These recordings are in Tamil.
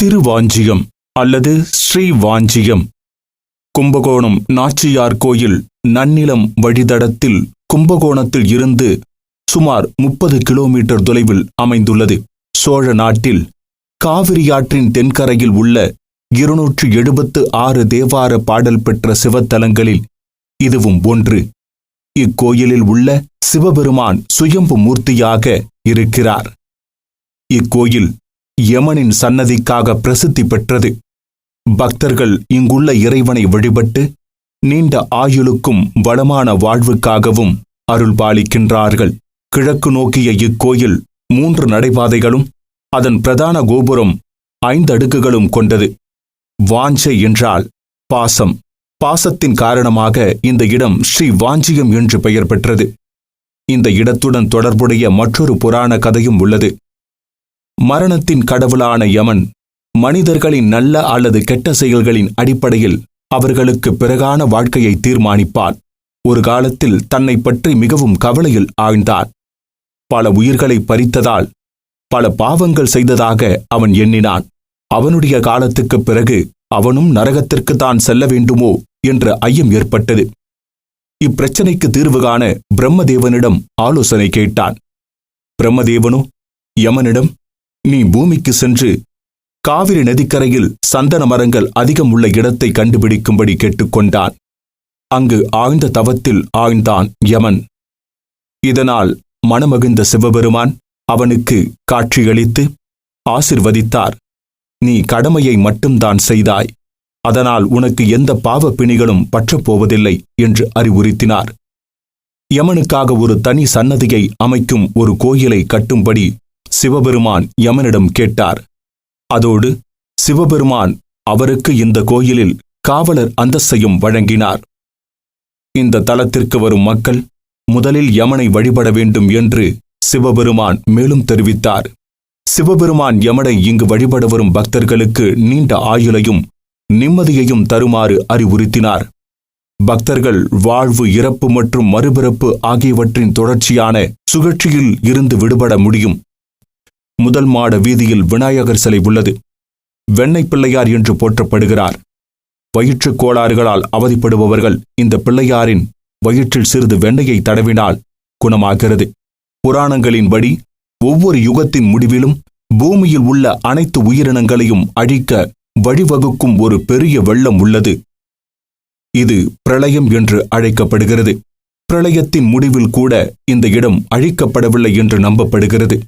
திருவாஞ்சியம் அல்லது ஸ்ரீவாஞ்சியம். கும்பகோணம் நாச்சியார் கோயில் நன்னிலம் வழிதடத்தில் கும்பகோணத்தில் இருந்து சுமார் முப்பது கிலோமீட்டர் தொலைவில் அமைந்துள்ளது. சோழ நாட்டில் காவிரியாற்றின் தென்கரையில் உள்ள இருநூற்று எழுபத்து ஆறு தேவார பாடல் பெற்ற சிவத்தலங்களில் இதுவும் ஒன்று. இக்கோயிலில் உள்ள சிவபெருமான் சுயம்பு மூர்த்தியாக இருக்கிறார். இக்கோயில் யமனின் சன்னதிக்காக பிரசித்தி பெற்றது. பக்தர்கள் இங்குள்ள இறைவனை வழிபட்டு நீண்ட ஆயுளுக்கும் வளமான வாழ்வுக்காகவும் அருள் பாலிக்கின்றார்கள். கிழக்கு நோக்கிய இக்கோயில் மூன்று நடைபாதைகளும் அதன் பிரதான கோபுரம் ஐந்து அடுக்குகளும் கொண்டது. வாஞ்சை என்றால் பாசம். பாசத்தின் காரணமாக இந்த இடம் ஸ்ரீ வாஞ்சியம் என்று பெயர் பெற்றது. இந்த இடத்துடன் தொடர்புடைய மற்றொரு புராண கதையும் உள்ளது. மரணத்தின் கடவுளான யமன் மனிதர்களின் நல்ல அல்லது கெட்ட செயல்களின் அடிப்படையில் அவர்களுக்கு பிறகான வாழ்க்கையை தீர்மானிப்பான் ஒரு காலத்தில் தன்னை பற்றி மிகவும் கவலையில் ஆழ்ந்தார். பல உயிர்களை பறித்ததால் பல பாவங்கள் செய்ததாக அவன் எண்ணினான். அவனுடைய காலத்துக்குப் பிறகு அவனும் நரகத்திற்கு தான் செல்ல வேண்டுமோ என்ற ஐயம் ஏற்பட்டது. இப்பிரச்சனைக்கு தீர்வு காண பிரம்மதேவனிடம் ஆலோசனை கேட்டான். பிரம்மதேவனோ யமனிடம் நீ பூமிக்கு சென்று காவிரி நதிக்கரையில் சந்தன மரங்கள் அதிகம் உள்ள இடத்தை கண்டுபிடிக்கும்படி கேட்டுக்கொண்டான். அங்கு ஆழ்ந்த தவத்தில் ஆழ்ந்தான் யமன். இதனால் மனமகிழ்ந்த சிவபெருமான் அவனுக்கு காட்சியளித்து ஆசிர்வதித்தார். நீ கடமையை மட்டும்தான் செய்தாய். அதனால் உனக்கு எந்த பாவ பிணிகளும் பற்றப்போவதில்லை என்று அறிவுறுத்தினார். யமனுக்காக ஒரு தனி சன்னதியை அமைக்கும் ஒரு கோயிலை கட்டும்படி சிவபெருமான் யமனிடம் கேட்டார். அதோடு சிவபெருமான் அவருக்கு இந்த கோயிலில் காவலர் அந்தஸ்தையும் வழங்கினார். இந்த தலத்திற்கு வரும் மக்கள் முதலில் யமனை வழிபட வேண்டும் என்று சிவபெருமான் மேலும் தெரிவித்தார். சிவபெருமான் யமனை இங்கு வழிபட வரும் பக்தர்களுக்கு நீண்ட ஆயுளையும் நிம்மதியையும் தருமாறு அறிவுறுத்தினார். பக்தர்கள் வாழ்வு இறப்பு மற்றும் மறுபிறப்பு ஆகியவற்றின் தொடர்ச்சியான சுழற்சியில் இருந்து விடுபட முடியும். முதல் மாட வீதியில் விநாயகர் சிலை உள்ளது. வெண்ணெய் பிள்ளையார் என்று போற்றப்படுகிறார். வயிற்றுக் கோளாறுகளால் அவதிப்படுபவர்கள் இந்த பிள்ளையாரின் வயிற்றில் சிறிது வெண்ணையை தடவினால் குணமாகிறது. புராணங்களின்படி ஒவ்வொரு யுகத்தின் முடிவிலும் பூமியில் உள்ள அனைத்து உயிரினங்களையும் அழிக்க வழிவகுக்கும் ஒரு பெரிய வெள்ளம் உள்ளது. இது பிரளயம் என்று அழைக்கப்படுகிறது. பிரளயத்தின் முடிவில் கூட இந்த இடம் அழிக்கப்படவில்லை என்று நம்பப்படுகிறது.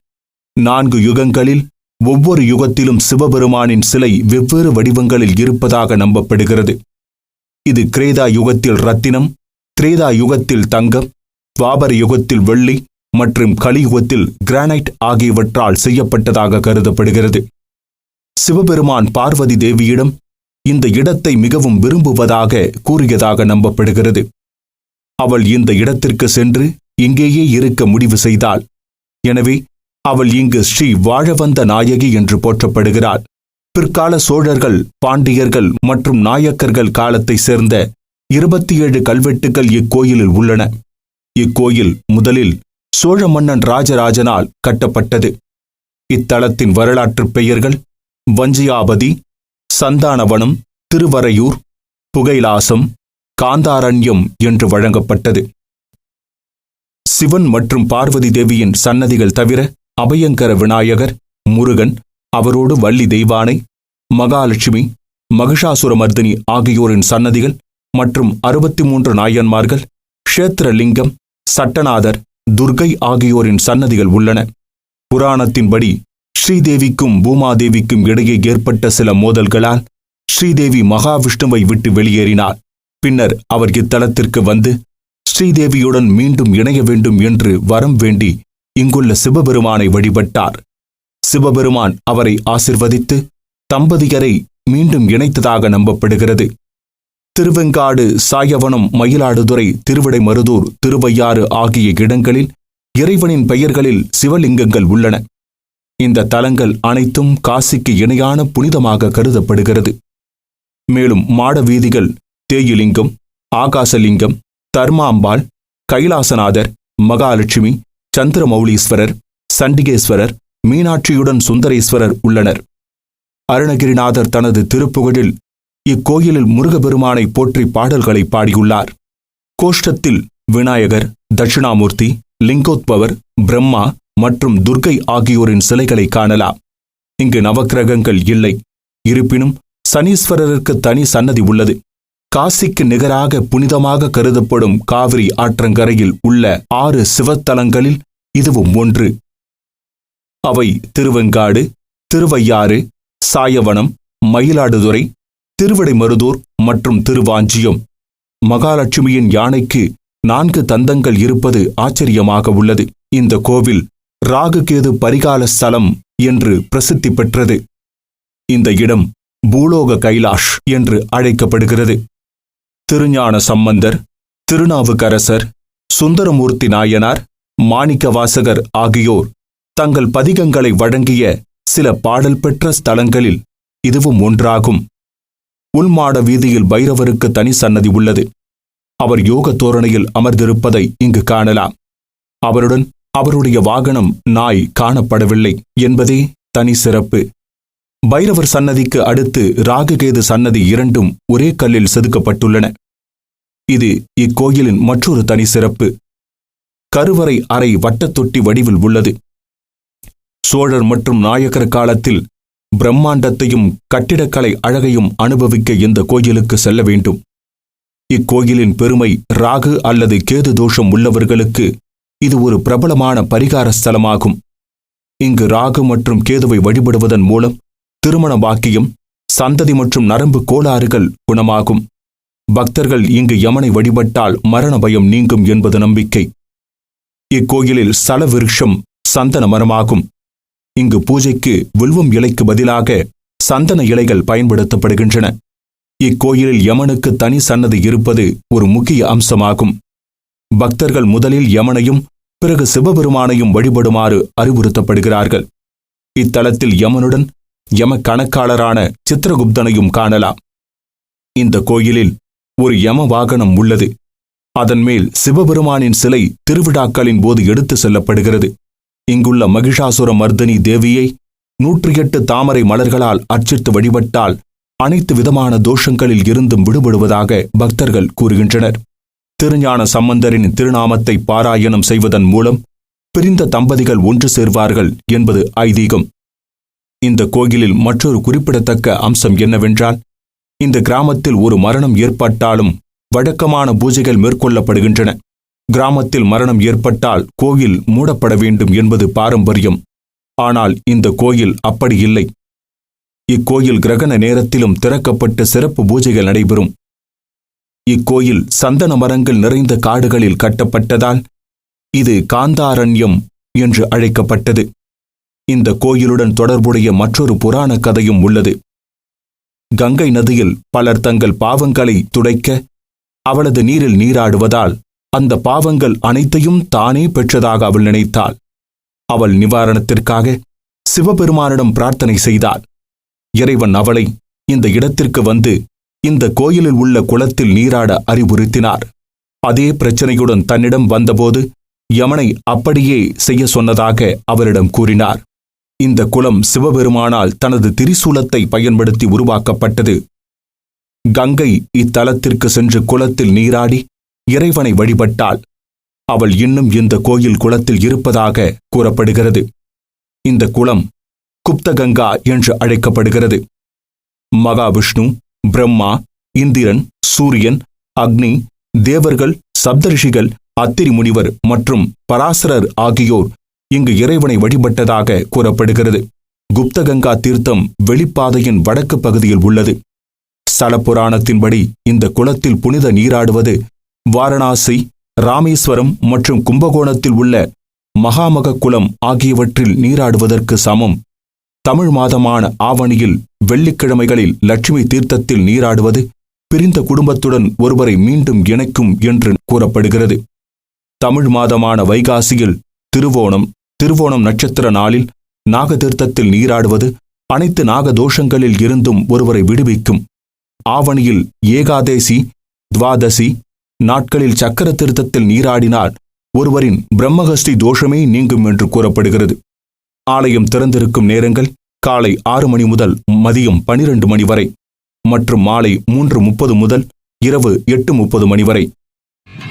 நான்கு யுகங்களில் ஒவ்வொரு யுகத்திலும் சிவபெருமானின் சிலை வெவ்வேறு வடிவங்களில் இருப்பதாக நம்பப்படுகிறது. இது கிரேதா யுகத்தில் ரத்தினம் திரேதா யுகத்தில் தங்கம் துவாபர யுகத்தில் வெள்ளி மற்றும் கலியுகத்தில் கிரானைட் ஆகியவற்றால் செய்யப்பட்டதாக கருதப்படுகிறது. சிவபெருமான் பார்வதி தேவியிடம் இந்த இடத்தை மிகவும் விரும்புவதாக கூறியதாக நம்பப்படுகிறது. அவள் இந்த இடத்திற்கு சென்று இங்கேயே இருக்க முடிவு செய்தாள். எனவே அவள் இங்கு ஸ்ரீ வாழவந்த நாயகி என்று போற்றப்படுகிறாள். பிற்கால சோழர்கள் பாண்டியர்கள் மற்றும் நாயக்கர்கள் காலத்தை சேர்ந்த இருபத்தி ஏழு கல்வெட்டுகள் இக்கோயிலில் உள்ளன. இக்கோயில் முதலில் சோழ மன்னன் ராஜராஜனால் கட்டப்பட்டது. இத்தலத்தின் வரலாற்றுப் பெயர்கள் வஞ்சியாபதி சந்தானவனம் திருவரையூர் புகைலாசம் காந்தாரண்யம் என்று வழங்கப்பட்டது. சிவன் மற்றும் பார்வதி தேவியின் சன்னதிகள் தவிர அபயங்கர விநாயகர் முருகன் அவரோடு வள்ளி தெய்வானை மகாலட்சுமி மகிஷாசுரமர்தினி ஆகியோரின் சன்னதிகள் மற்றும் அறுபத்தி மூன்று நாயன்மார்கள் க்ஷேத்திரலிங்கம் சட்டநாதர் துர்கை ஆகியோரின் சன்னதிகள் உள்ளன. புராணத்தின்படி ஸ்ரீதேவிக்கும் பூமாதேவிக்கும் இடையே ஏற்பட்ட சில மோதல்களால் ஸ்ரீதேவி மகாவிஷ்ணுவை விட்டு வெளியேறினார். பின்னர் அவர் இத்தலத்திற்கு வந்து ஸ்ரீதேவியுடன் மீண்டும் இணைய வேண்டும் என்று வரம் வேண்டி இங்குள்ள சிவபெருமானை வழிபட்டார். சிவபெருமான் அவரை ஆசிர்வதித்து தம்பதியரை மீண்டும் இணைத்ததாக நம்பப்படுகிறது. திருவெங்காடு சாயவனம் மயிலாடுதுறை திருவிடைமருதூர் திருவையாறு ஆகிய இடங்களில் இறைவனின் பெயர்களில் சிவலிங்கங்கள் உள்ளன. இந்த தலங்கள் அனைத்தும் காசிக்கு இணையான புனிதமாக கருதப்படுகிறது. மேலும் மாட வீதிகள் தேயிலிங்கம் ஆகாசலிங்கம் தர்மாம்பாள் கைலாசநாதர் மகாலட்சுமி சந்திரமௌலீஸ்வரர் சண்டிகேஸ்வரர் மீனாட்சியுடன் சுந்தரேஸ்வரர் உள்ளனர். அருணகிரிநாதர் தனது திருப்புகழில் இக்கோயிலில் முருகபெருமானை போற்றி பாடல்களை பாடியுள்ளார். கோஷ்டத்தில் விநாயகர் தட்சிணாமூர்த்தி லிங்கோத்பவர் பிரம்மா மற்றும் துர்க்கை ஆகியோரின் சிலைகளை காணலாம். இங்கு நவக்கிரகங்கள் இல்லை. இருப்பினும் சனீஸ்வரருக்கு தனி சன்னதி உள்ளது. காசிக்கு நிகராக புனிதமாக கருதப்படும் காவிரி ஆற்றங்கரையில் உள்ள ஆறு சிவத்தலங்களில் இதுவும் ஒன்று. அவை திருவெங்காடு திருவையாறு சாயவனம் மயிலாடுதுறை திருவிடைமருதூர் மற்றும் திருவாஞ்சியம். மகாலட்சுமியின் யானைக்கு நான்கு தந்தங்கள் இருப்பது ஆச்சரியமாக உள்ளது. இந்த கோவில் ராகுகேது பரிகால ஸ்தலம் என்று பிரசித்தி பெற்றது. இந்த இடம் பூலோக கைலாஷ் என்று அழைக்கப்படுகிறது. திருஞான சம்பந்தர் திருநாவுக்கரசர் சுந்தரமூர்த்தி நாயனார் மாணிக்கவாசகர் ஆகியோர் தங்கள் பதிகங்களை வழங்கிய சில பாடல் பெற்ற ஸ்தலங்களில் இதுவும் ஒன்றாகும். உள்மாட வீதியில் பைரவருக்கு தனி சன்னதி உள்ளது. அவர் யோக தோரணையில் அமர்ந்திருப்பதை இங்கு காணலாம். அவருடன் அவருடைய வாகனம் நாய் காணப்படவில்லை என்பதே தனி சிறப்பு. பைரவர் சன்னதிக்கு அடுத்து ராககேது சன்னதி இரண்டும் ஒரே கல்லில் செதுக்கப்பட்டுள்ளன. இது இக்கோயிலின் மற்றொரு தனி சிறப்பு. கருவறை அறை வட்டத்தொட்டி வடிவில் உள்ளது. சோழர் மற்றும் நாயக்கர் காலத்தில் பிரம்மாண்டத்தையும் கட்டிடக்கலை அழகையும் அனுபவிக்க இந்த கோயிலுக்கு செல்ல வேண்டும். இக்கோயிலின் பெருமை ராகு அல்லது கேது தோஷம் உள்ளவர்களுக்கு இது ஒரு பிரபலமான பரிகார ஸ்தலமாகும் இங்கு ராகு மற்றும் கேதுவை வழிபடுவதன் மூலம் திருமண பாக்கியம் சந்ததி மற்றும் நரம்பு கோளாறுகள் குணமாகும். பக்தர்கள் இங்கு யமனை வழிபட்டால் மரண பயம் நீங்கும் என்பது நம்பிக்கை. இக்கோயிலில் சல விருட்சம் சந்தன மரமாகும். இங்கு பூஜைக்கு வில்வம் இலைக்கு பதிலாக சந்தன இலைகள் பயன்படுத்தப்படுகின்றன. இக்கோயிலில் யமனுக்கு தனி சன்னதி இருப்பது ஒரு முக்கிய அம்சமாகும். பக்தர்கள் முதலில் யமனையும் பிறகு சிவபெருமானையும் வழிபடுமாறு அறிவுறுத்தப்படுகிறார்கள். இத்தலத்தில் யமனுடன் யம கணக்காளரான சித்திரகுப்தனையும் காணலாம். இந்த கோயிலில் ஒரு யம வாகனம் உள்ளது. அதன் மேல் சிவபெருமானின் சிலை திருவிழாக்களின் போது எடுத்து செல்லப்படுகிறது. இங்குள்ள மகிஷாசுர மர்தினி தேவியை நூற்றி எட்டு தாமரை மலர்களால் அர்ச்சித்து வழிபட்டால் அனைத்து விதமான தோஷங்களில் இருந்தும் விடுபடுவதாக பக்தர்கள் கூறுகின்றனர். திருஞான சம்பந்தரின் திருநாமத்தை பாராயணம் செய்வதன் மூலம் பிரிந்த தம்பதிகள் ஒன்று சேர்வார்கள் என்பது ஐதீகம். இந்த கோயிலில் மற்றொரு குறிப்பிடத்தக்க அம்சம் என்னவென்றால் இந்த கிராமத்தில் ஒரு மரணம் ஏற்பட்டாலும் வழக்கமான பூஜைகள் மேற்கொள்ளப்படுகின்றன. கிராமத்தில் மரணம் ஏற்பட்டால் கோயில் மூடப்பட வேண்டும் என்பது பாரம்பரியம். ஆனால் இந்த கோயில் அப்படி இல்லை. இக்கோயில் கிரகண நேரத்திலும் திறக்கப்பட்ட சிறப்பு பூஜைகள் நடைபெறும். இக்கோயில் சந்தன மரங்கள் நிறைந்த காடுகளில் கட்டப்பட்டதால் இது காந்தாரண்யம் என்று அழைக்கப்பட்டது. இந்த கோயிலுடன் தொடர்புடைய மற்றொரு புராண கதையும் உள்ளது. கங்கை நதியில் பலர் தங்கள் பாவங்களை துடைக்க அவளது நீரில் நீராடுவதால் அந்த பாவங்கள் அனைத்தையும் தானே பெற்றதாக அவள் நினைத்தாள். அவள் நிவாரணத்திற்காக சிவபெருமானிடம் பிரார்த்தனை செய்தாள். இறைவன் அவளை இந்த இடத்திற்கு வந்து இந்த கோயிலில் உள்ள குளத்தில் நீராட அறிவுறுத்தினார். அதே பிரச்சனையுடன் தன்னிடம் வந்தபோது யமனை அப்படியே செய்ய சொன்னதாக அவரிடம் கூறினார். இந்த குலம் சிவபெருமானால் தனது திரிசூலத்தை பயன்படுத்தி உருவாக்கப்பட்டது. கங்கை இத்தலத்திற்கு சென்று குளத்தில் நீராடி இறைவனை வழிபட்டாள் அவள் இன்னும் இந்த கோயில் குளத்தில் இருப்பதாக கூறப்படுகிறது. இந்த குளம் குப்தகங்கா என்று அழைக்கப்படுகிறது. மகாவிஷ்ணு பிரம்மா இந்திரன் சூரியன் அக்னி தேவர்கள் சப்தரிஷிகள் அத்திரி முனிவர் மற்றும் பராசரர் ஆகியோர் இங்கு இறைவனை வழிபட்டதாக கூறப்படுகிறது. குப்தகங்கா தீர்த்தம் வெளிப்பாதையின் வடக்கு பகுதியில் உள்ளது. புராணத்தின்படி இந்த குளத்தில் புனித நீராடுவது வாரணாசி ராமேஸ்வரம் மற்றும் கும்பகோணத்தில் உள்ள மகாமக குளம் ஆகியவற்றில் நீராடுவதற்கு சமம். தமிழ் மாதமான ஆவணியில் வெள்ளிக்கிழமைகளில் லட்சுமி தீர்த்தத்தில் நீராடுவது பிரிந்த குடும்பத்துடன் ஒருவரை மீண்டும் இணைக்கும் என்று கூறப்படுகிறது. தமிழ் மாதமான வைகாசியில் திருவோணம் திருவோணம் நட்சத்திர நாளில் நாகதீர்த்தத்தில் நீராடுவது அனைத்து நாகதோஷங்களில் இருந்தும் ஒருவரை விடுவிக்கும். ஆவணியில் ஏகாதேசி துவாதசி நாட்களில் சக்கர திருத்தத்தில் நீராடினால் ஒருவரின் பிரம்மஹஸ்தி தோஷமே நீங்கும் என்று கூறப்படுகிறது. ஆலயம் திறந்திருக்கும் நேரங்கள் காலை ஆறு மணி முதல் மதியம் பனிரெண்டு மணி வரை மற்றும் மாலை மூன்று முப்பது முதல் இரவு எட்டு முப்பது மணி வரை.